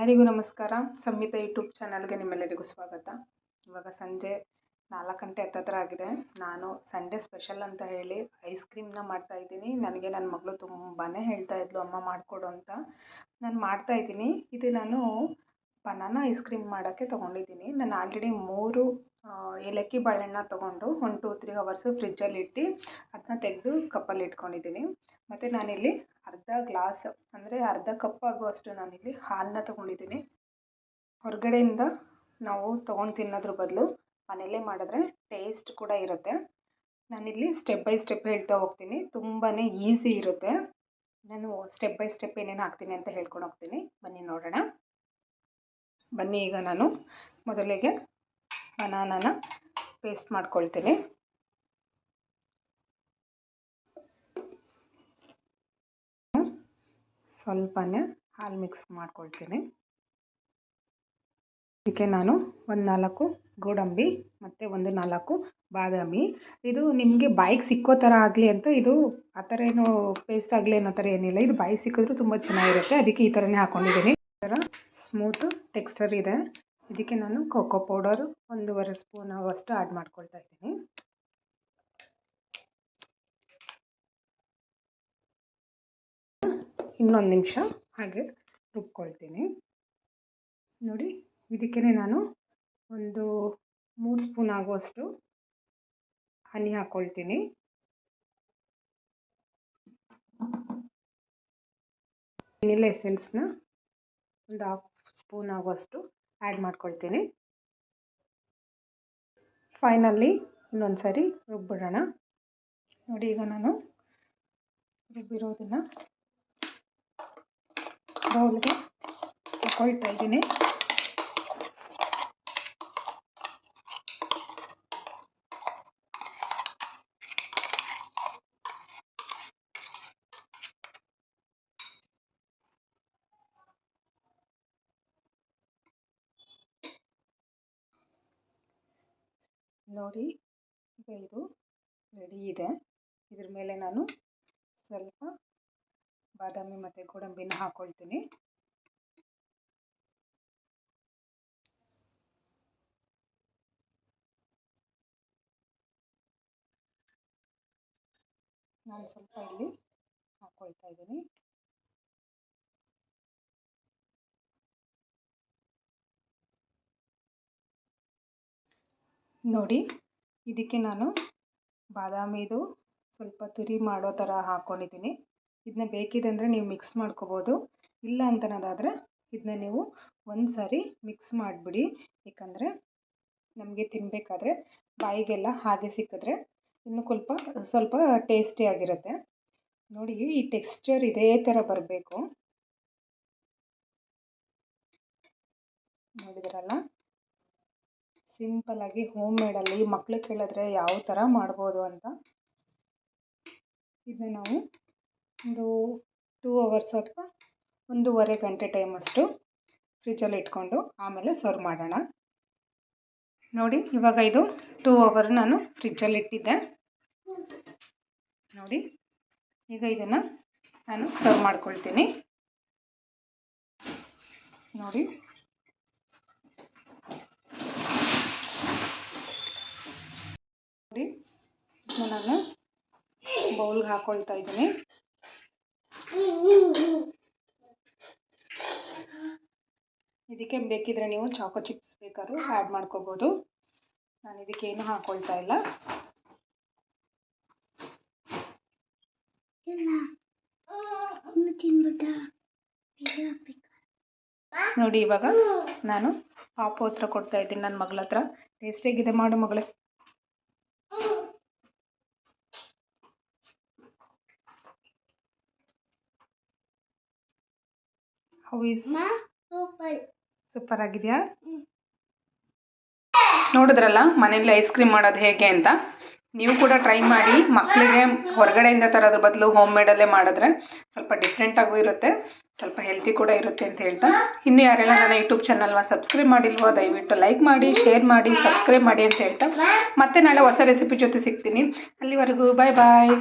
ಎಲ್ಲರಿಗೂ ನಮಸ್ಕಾರ. ಸಂಹಿತ ಯೂಟ್ಯೂಬ್ ಚಾನಲ್ಗೆ ನಿಮ್ಮೆಲ್ಲರಿಗೂ ಸ್ವಾಗತ. ಇವಾಗ ಸಂಜೆ ನಾಲ್ಕು ಗಂಟೆ ಹತ್ತತ್ರ ಆಗಿದೆ. ನಾನು ಸಂಡೇ ಸ್ಪೆಷಲ್ ಅಂತ ಹೇಳಿ ಐಸ್ ಕ್ರೀಮ್ನ ಮಾಡ್ತಾಯಿದ್ದೀನಿ ನನಗೆ ನನ್ನ ಮಗಳು ತುಂಬಾ ಹೇಳ್ತಾ ಇದ್ಲು, ಅಮ್ಮ ಮಾಡಿಕೊಡು ಅಂತ. ನಾನು ಮಾಡ್ತಾಯಿದ್ದೀನಿ ಇದು ನಾನು ಬನಾನಾ ಐಸ್ ಕ್ರೀಮ್ ಮಾಡೋಕ್ಕೆ ತೊಗೊಂಡಿದ್ದೀನಿ. ನಾನು ಆಲ್ರೆಡಿ ಮೂರು ಏಲಕ್ಕಿ ಬಾಳೆಹಣ್ಣ ತೊಗೊಂಡು ಒನ್ ಟು ತ್ರೀ ಅವರ್ಸು ಫ್ರಿಜ್ಜಲ್ಲಿ ಇಟ್ಟು ಅದನ್ನ ತೆಗೆದು ಕಪ್ಪಲ್ಲಿ ಇಟ್ಕೊಂಡಿದ್ದೀನಿ. ಮತ್ತು ನಾನಿಲ್ಲಿ ಅರ್ಧ ಗ್ಲಾಸ್ ಅಂದರೆ ಅರ್ಧ ಕಪ್ ಆಗುವಷ್ಟು ನಾನಿಲ್ಲಿ ಹಾಲನ್ನ ತೊಗೊಂಡಿದ್ದೀನಿ. ಹೊರಗಡೆಯಿಂದ ನಾವು ತೊಗೊಂಡು ತಿನ್ನೋದ್ರ ಬದಲು ಮನೆಯಲ್ಲೇ ಮಾಡಿದ್ರೆ ಟೇಸ್ಟ್ ಕೂಡ ಇರುತ್ತೆ. ನಾನಿಲ್ಲಿ ಸ್ಟೆಪ್ ಬೈ ಸ್ಟೆಪ್ ಹೇಳ್ತಾ ಹೋಗ್ತೀನಿ. ತುಂಬಾ ಈಸಿ ಇರುತ್ತೆ. ನಾನು ಸ್ಟೆಪ್ ಬೈ ಸ್ಟೆಪ್ ಏನೇನು ಹಾಕ್ತೀನಿ ಅಂತ ಹೇಳ್ಕೊಂಡು ಹೋಗ್ತೀನಿ. ಬನ್ನಿ ನೋಡೋಣ. ಬನ್ನಿ ಈಗ ನಾನು ಮೊದಲಿಗೆ ಬನಾನನ ಪೇಸ್ಟ್ ಮಾಡ್ಕೊಳ್ತೀನಿ. ಸ್ವಲ್ಪನೇ ಹಾಲು ಮಿಕ್ಸ್ ಮಾಡ್ಕೊಳ್ತೀನಿ. ಇದಕ್ಕೆ ನಾನು ಒಂದು ನಾಲ್ಕು ಗೋಡಂಬಿ ಮತ್ತು ಒಂದು ನಾಲ್ಕು ಬಾದಾಮಿ. ಇದು ನಿಮಗೆ ಬಾಯಿಗೆ ಸಿಕ್ಕೋ ಥರ ಆಗಲಿ ಅಂತ ಇದು ಆ ಥರ ಏನು ಪೇಸ್ಟ್ ಆಗಲಿ ಅನ್ನೋ ಥರ ಏನಿಲ್ಲ. ಇದು ಬಾಯಿಗೆ ಸಿಕ್ಕಿದ್ರು ತುಂಬ ಚೆನ್ನಾಗಿರುತ್ತೆ. ಅದಕ್ಕೆ ಈ ಥರನೇ ಹಾಕ್ಕೊಂಡಿದ್ದೀನಿ ಈ ಥರ ಸ್ಮೂತು ಟೆಕ್ಸ್ಚರ್ ಇದೆ. ಇದಕ್ಕೆ ನಾನು ಕೋಕೋ ಪೌಡರು ಒಂದೂವರೆ ಸ್ಪೂನ್ ಅಷ್ಟು ಆ್ಯಡ್ ಮಾಡ್ಕೊಳ್ತಾ ಇದ್ದೀನಿ. ಇನ್ನೊಂದು ನಿಮಿಷ ಹಾಗೆ ರುಬ್ಕೊಳ್ತೀನಿ. ನೋಡಿ ಇದಕ್ಕೆ ನಾನು ಒಂದು ಮೂರು ಸ್ಪೂನ್ ಆಗುವಷ್ಟು ಹನಿ ಹಾಕ್ಕೊಳ್ತೀನಿ ವೆನಿಲ್ಲ ಎಸೆನ್ಸ್ನ ಒಂದು ಹಾಫ್ ಸ್ಪೂನ್ ಆಗುವಷ್ಟು ಆ್ಯಡ್ ಮಾಡ್ಕೊಳ್ತೀನಿ. ಫೈನಲ್ಲಿ ಇನ್ನೊಂದು ಸಾರಿ ರುಬ್ಬಿಡೋಣ. ನೋಡಿ, ಈಗ ನಾನು ರುಬ್ಬಿರೋದನ್ನು ಬೌಲ್ಗೆ ತಗೊಳ್ತಾ ಇದ್ದೀನಿ. ನೋಡಿ ಈಗ ಇದು ರೆಡಿ ಇದೆ. ಇದ್ರ ಮೇಲೆ ನಾನು ಸ್ವಲ್ಪ ಬಾದಾಮಿ ಮತ್ತು ಗೋಡಂಬಿನ ಹಾಕ್ಕೊಳ್ತೀನಿ ನಾನು ಸ್ವಲ್ಪ ಇಲ್ಲಿ ಹಾಕ್ಕೊಳ್ತಾ ಇದ್ದೀನಿ. ನೋಡಿ, ಇದಕ್ಕೆ ನಾನು ಬಾದಾಮಿದು ಸ್ವಲ್ಪ ತುರಿ ಮಾಡೋ ಥರ ಹಾಕ್ಕೊಂಡಿದ್ದೀನಿ ಇದನ್ನ ಬೇಕಿದೆ ಅಂದರೆ ನೀವು ಮಿಕ್ಸ್ ಮಾಡ್ಕೋಬೋದು. ಇಲ್ಲ ಅಂತನೋದಾದರೆ ಇದನ್ನ ನೀವು ಒಂದು ಸಾರಿ ಮಿಕ್ಸ್ ಮಾಡಿಬಿಡಿ. ಏಕೆಂದರೆ ನಮಗೆ ತಿನ್ನಬೇಕಾದ್ರೆ ಬಾಯಿಗೆಲ್ಲ ಹಾಗೆ ಸಿಕ್ಕಿದ್ರೆ ಇನ್ನು ಸ್ವಲ್ಪ ಸ್ವಲ್ಪ ಟೇಸ್ಟಿಯಾಗಿರುತ್ತೆ ನೋಡಿ ಈ ಟೆಕ್ಸ್ಚರ್ ಇದೇ ಥರ ಬರಬೇಕು. ನೋಡಿದ್ರಲ್ಲ? ಸಿಂಪಲ್ಲಾಗಿ ಹೋಮ್ ಮೇಡಲ್ಲಿ ಮಕ್ಕಳು ಕೇಳಿದ್ರೆ ಯಾವ ಥರ ಮಾಡ್ಬೋದು ಅಂತ. ಇದನ್ನ ನಾವು ಒಂದು ಟೂ ಅವರ್ಸ್ ಅಥವಾ ಒಂದೂವರೆ ಗಂಟೆ ಟೈಮ್ ಅಷ್ಟು ಫ್ರಿಜ್ಜಲ್ಲಿ ಇಟ್ಕೊಂಡು ಆಮೇಲೆ ಸರ್ವ್ ಮಾಡೋಣ. ನೋಡಿ, ಇವಾಗ ಇದು ಟೂ ಅವರ್ ನಾನು ಫ್ರಿಜ್ಜಲ್ಲಿ ಇಟ್ಟಿದ್ದೆ. ನೋಡಿ, ಈಗ ಇದನ್ನು ನಾನು ಸರ್ವ್ ಮಾಡ್ಕೊಳ್ತೀನಿ. ನೋಡಿ. ನೋಡಿ ನಾನು ಬೌಲ್ಗೆ ಹಾಕೊಳ್ತಾ ಇದ್ದೀನಿ. ಇದಕ್ಕೆ ಬೇಕಿದ್ರೆ ನೀವು ಚಾಕೋ ಚಿಪ್ಸ್ ಬೇಕಾದ್ರೂ ಆ್ಯಡ್ ಮಾಡ್ಕೋಬೋದು. ನಾನು ಇದಕ್ಕೆ ಏನು ಹಾಕ್ಕೊಳ್ತಾ ಇಲ್ಲ. ನೋಡಿ ಇವಾಗ ನಾನು ಪಾಪು ಹತ್ರ ಕೊಡ್ತಾ ಇದ್ದೀನಿ ನನ್ನ ಮಗಳ ಹತ್ರ ಟೇಸ್ಟಿಯಾಗಿದೆ ಮಾಡು ಮಗಳೇ. How is super. ಆಗಿದೆಯಾ? ನೋಡಿದ್ರಲ್ಲ ಮನೇಲಿ ಐಸ್ ಕ್ರೀಮ್ ಮಾಡೋದು ಹೇಗೆ ಅಂತ? ನೀವು ಕೂಡ ಟ್ರೈ ಮಾಡಿ ಮಕ್ಕಳಿಗೆ ಹೊರಗಡೆಯಿಂದ ತರೋದ್ರ ಬದಲು ಹೋಮ್ ಮೇಡಲ್ಲೇ ಮಾಡಿದ್ರೆ ಸ್ವಲ್ಪ ಡಿಫ್ರೆಂಟಾಗೂ ಇರುತ್ತೆ ಸ್ವಲ್ಪ ಹೆಲ್ತಿ ಕೂಡ ಇರುತ್ತೆ ಅಂತ ಹೇಳ್ತಾ. ಇನ್ನು ಯಾರೆಲ್ಲ ನನ್ನ ಯೂಟ್ಯೂಬ್ ಚಾನಲ್ನ ಸಬ್ಸ್ಕ್ರೈಬ್ ಮಾಡಿಲ್ವೋ ದಯವಿಟ್ಟು ಲೈಕ್ ಮಾಡಿ ಶೇರ್ ಮಾಡಿ ಸಬ್ಸ್ಕ್ರೈಬ್ ಮಾಡಿ ಅಂತ ಹೇಳ್ತಾ. ಮತ್ತೆ ನಾಳೆ ಹೊಸ ರೆಸಿಪಿ ಜೊತೆ ಸಿಗ್ತೀನಿ. ಅಲ್ಲಿವರೆಗೂ ಬಾಯ್ ಬಾಯ್